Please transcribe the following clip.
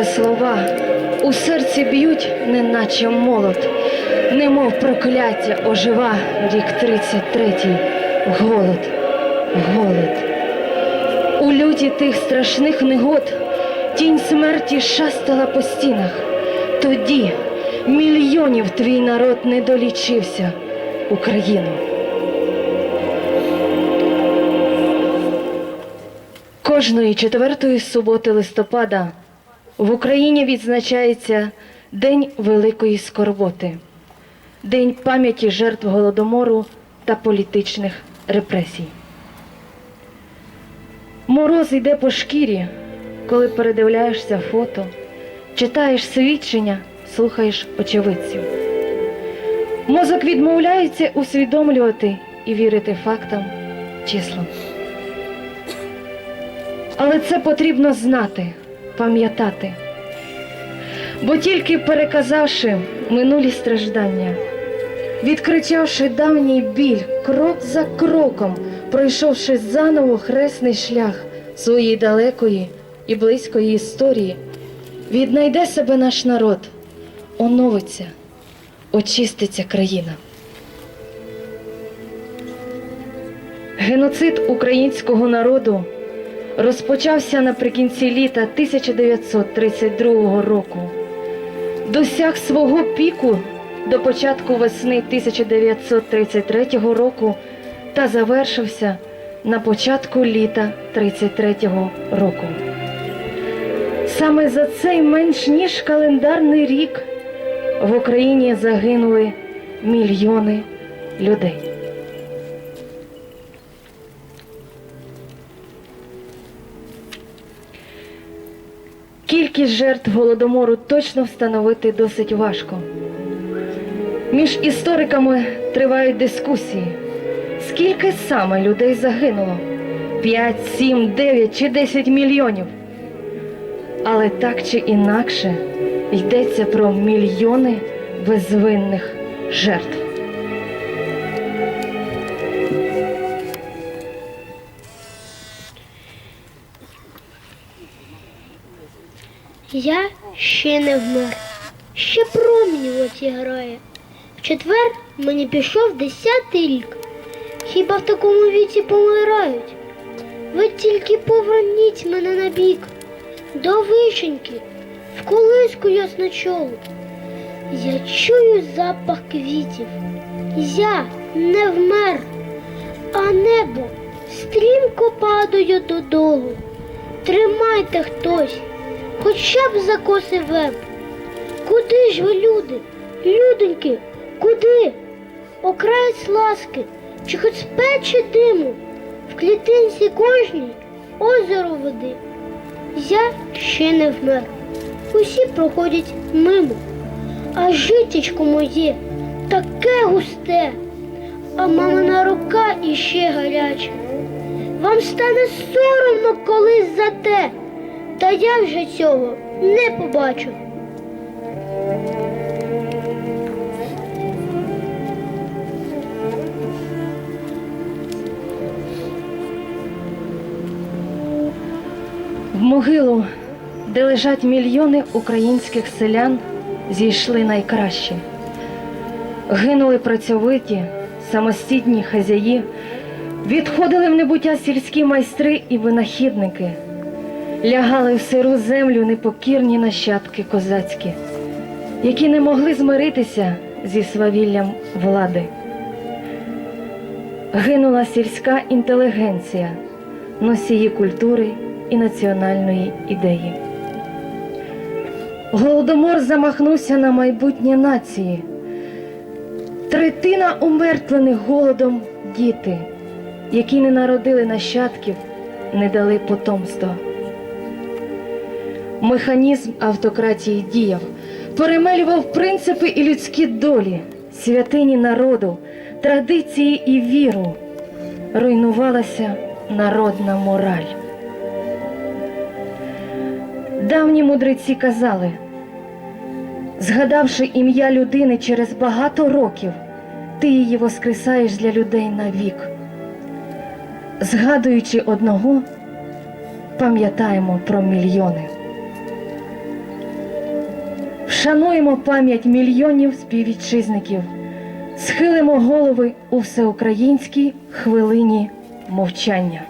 Та слова у серці б'ють, неначе молот, немов прокляття ожива рік 33-й. Голод, голод. У люті тих страшних негод тінь смерті шастала по стінах. Тоді мільйонів твій народ не долічився Україну. Кожної четвертої суботи листопада в Україні відзначається День Великої Скорботи, День пам'яті жертв голодомору та політичних репресій. Мороз йде по шкірі, коли передивляєшся фото, читаєш свідчення, слухаєш очевидців. Мозок відмовляється усвідомлювати і вірити фактам, числам. Але це потрібно знати, пам'ятати. Бо тільки переказавши минулі страждання, відкричавши давній біль крок за кроком, пройшовши заново хресний шлях своєї далекої і близької історії, віднайде себе наш народ, оновиться, очиститься країна. Геноцид українського народу розпочався наприкінці літа 1932 року. Досяг свого піку до початку весни 1933 року та завершився на початку літа 33 року. Саме за цей менш ніж календарний рік в Україні загинули мільйони людей. Кількість жертв голодомору точно встановити досить важко. Між істориками тривають дискусії. Скільки саме людей загинуло? 5, 7, 9 чи 10 мільйонів. Але так чи інакше йдеться про мільйони безвинних жертв. Я ще не вмер, ще промінь оці грає. В четвер мені пішов десятий рік. Хіба в такому віці помирають? Ви тільки поверніть мене на бік, до вишеньки, в колиску ясночолу. Я чую запах квітів. Я не вмер, а небо стрімко падає додолу. Тримайте хтось, хоча б за коси веб. Куди ж ви, люди, людоньки, куди? Окраєць ласки, чи хоч печі диму, в клітинці кожній озеро води. Я ще не вмер. Усі проходять мимо, а житечко моє таке густе, а мамина рука іще гаряча. Вам стане соромно колись за те, та я вже цього не побачу. В могилу, де лежать мільйони українських селян, зійшли найкращі. Гинули працьовиті, самостійні хазяї, відходили в небуття сільські майстри і винахідники, лягали в сиру землю непокірні нащадки козацькі, які не могли змиритися зі свавіллям влади. Гинула сільська інтелігенція, носії культури і національної ідеї. Голодомор замахнувся на майбутнє нації. Третина умертвлених голодом діти, які не народили нащадків, не дали потомства. Механізм автократії діяв, перемелював принципи і людські долі, святині народу, традиції і віру. Руйнувалася народна мораль. Давні мудреці казали, згадавши ім'я людини через багато років, ти її воскресаєш для людей навік. Згадуючи одного, пам'ятаємо про мільйони. Вшануємо пам'ять мільйонів співвітчизників, схилимо голови у всеукраїнській хвилині мовчання.